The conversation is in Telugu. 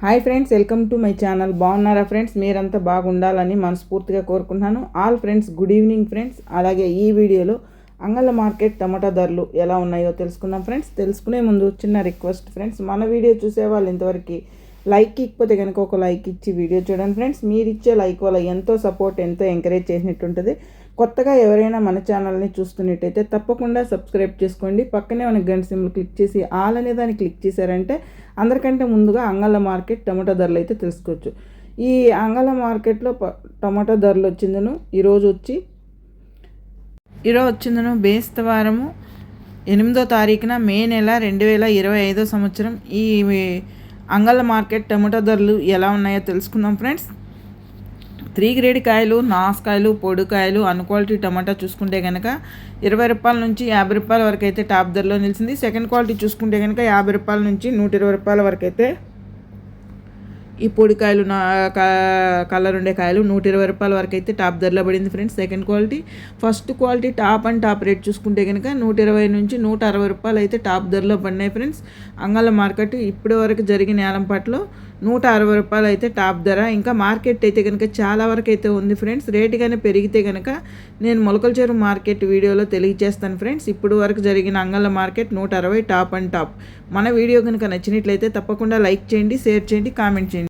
Hi friends welcome to my channel. బాగున్నారా ఫ్రెండ్స్? మీరంతా బాగుండాలని మనస్ఫూర్తిగా కోరుకుంటున్నాను. All friends good evening friends. అలాగే ఈ వీడియోలో అంగళ్ళ మార్కెట్ టమాటా ధరలు ఎలా ఉన్నాయో తెలుసుకుందాం ఫ్రెండ్స్. తెలుసుకునే ముందు చిన్న రిక్వెస్ట్ ఫ్రెండ్స్. మన వీడియో చూసే వాళ్ళు ఇంతవరకు లైక్ ఇకపోతే కనుక ఒక లైక్ ఇచ్చి వీడియో చూడండి ఫ్రెండ్స్ మీరు ఇచ్చే లైక్ వల్ల ఎంతో సపోర్ట్ ఎంతో ఎంకరేజ్ చేసినట్టు ఉంటుంది కొత్తగా ఎవరైనా మన ఛానల్ని చూస్తున్నట్టయితే తప్పకుండా సబ్స్క్రైబ్ చేసుకోండి. పక్కనే మన గంట సిమ్లు క్లిక్ చేసి ఆల్ అనే దాన్ని క్లిక్ చేశారంటే అందరికంటే ముందుగా అంగళ్ళ మార్కెట్ టమాటా ధరలు అయితే తెలుసుకోవచ్చు. ఈ అంగళ మార్కెట్లో టమాటా ధరలు వచ్చిందను. ఈరోజు వచ్చి ఈరోజు వచ్చిందను బేస్తవారము ఎనిమిదో తారీఖున మే నెల రెండు వేల ఇరవై ఐదో సంవత్సరం. ఈ అంగళ్ళ మార్కెట్ టమాటా ధరలు ఎలా ఉన్నాయో తెలుసుకుందాం ఫ్రెండ్స్. త్రీ గ్రేడ్ కాయలు నాసుకాయలు పొడికాయలు అన్ క్వాలిటీ టమాటా చూసుకుంటే కనుక ఇరవై రూపాయల నుంచి యాభై రూపాయల వరకు అయితే టాప్ ధరలో నిలిచింది. సెకండ్ క్వాలిటీ చూసుకుంటే కనుక యాభై రూపాయల నుంచి నూట ఇరవై రూపాయల వరకు అయితే ఈ పొడికాయలు నా కలర్ ఉండే కాయలు నూట ఇరవై రూపాయల వరకు అయితే టాప్ ధరలో పడింది friends. Second quality first quality top and top rate చూసుకుంటే కనుక నూట ఇరవై నుంచి నూట అరవై రూపాయలు అయితే టాప్ ధరలో పడినాయి ఫ్రెండ్స్. అంగళ మార్కెట్ ఇప్పటి వరకు జరిగిన ఏలంపాట్లో నూట అరవై రూపాయలు అయితే టాప్ ధర. ఇంకా మార్కెట్ అయితే కనుక చాలా వరకు అయితే ఉంది ఫ్రెండ్స్. రేటు కానీ పెరిగితే కనుక నేను మొలకల చెరువు మార్కెట్ వీడియోలో తెలియజేస్తాను ఫ్రెండ్స్. ఇప్పుడు వరకు జరిగిన అంగళ్ళ మార్కెట్ నూట అరవై టాప్ అండ్ టాప్. మన వీడియో కనుక నచ్చినట్లయితే తప్పకుండా లైక్ చేయండి షేర్ చేయండి కామెంట్ చేయండి.